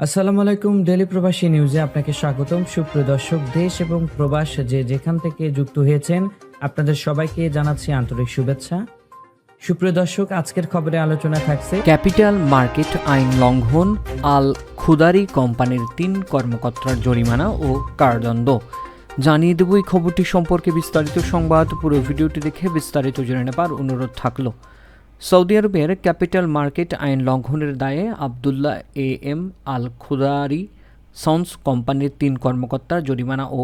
আসসালামু আলাইকুম ডেলি প্রবাসী নিউজে আপনাকে স্বাগতম। সুপ্রিয় দর্শক, দেশ এবং প্রবাস যে যেখান থেকে যুক্ত হয়েছেন, আপনাদের সবাইকে জানাচ্ছি আন্তরিক শুভেচ্ছা। সুপ্রিয় দর্শক, আজকের খবরে আলোচনা থাকছে ক্যাপিটাল মার্কেট আইন লঙ্ঘন, আল খুদারি কোম্পানির তিন কর্মকর্তার জরিমানা ও কারাদণ্ড। জানিয়ে দেব এই খবরটি সম্পর্কে বিস্তারিত সংবাদ। পুরো ভিডিওটি দেখে বিস্তারিত জেনে নেবার অনুরোধ থাকল। সৌদি আরবের ক্যাপিটাল মার্কেট আইন লঙ্ঘনের দায়ে Abdullah A M Al Khodari Sons কোম্পানির তিন কর্মকর্তার জরিমানা ও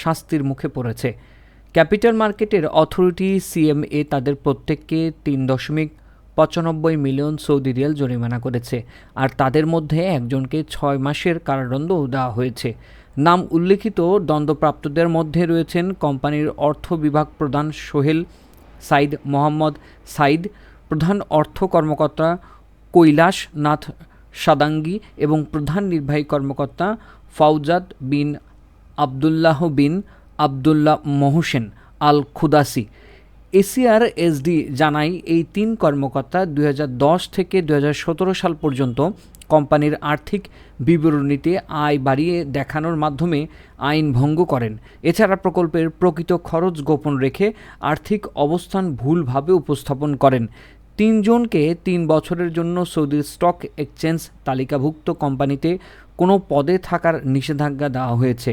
শাস্তির মুখে পড়েছে। ক্যাপিটাল মার্কেটের অথরিটি সিএমএ তাদের প্রত্যেককে তিন দশমিক পঁচানব্বই মিলিয়ন সৌদি রিয়াল জরিমানা করেছে আর তাদের মধ্যে একজনকে ছয় মাসের কারাদণ্ডও দেওয়া হয়েছে। নাম উল্লেখিত দণ্ডপ্রাপ্তদের মধ্যে রয়েছেন কোম্পানির অর্থ বিভাগ প্রধান সোহেল সাইদ মোহাম্মদ সাইদ, প্রধান অর্থ কর্মকর্তা কৈলাস নাথ সাদাঙ্গি এবং প্রধান নির্বাহী কর্মকর্তা Fauzad bin Abdullah bin Abdullah Mohsen Al Khudasi ACR SD জানাই এই তিন কর্মকর্তা দু হাজার দশ থেকে দু হাজার সতেরো সাল পর্যন্ত কোম্পানির আর্থিক বিবরণীতে আয় বাড়িয়ে দেখানোর মাধ্যমে আইন ভঙ্গ করেন। এছাড়া প্রকল্পের প্রকৃত খরচ গোপন রেখে আর্থিক অবস্থান ভুলভাবে উপস্থাপন করেন। তিনজনকে তিন বছরের জন্য সৌদির স্টক এক্সচেঞ্জ তালিকাভুক্ত কোম্পানিতে কোনো পদে থাকার নিষেধাজ্ঞা দেওয়া হয়েছে।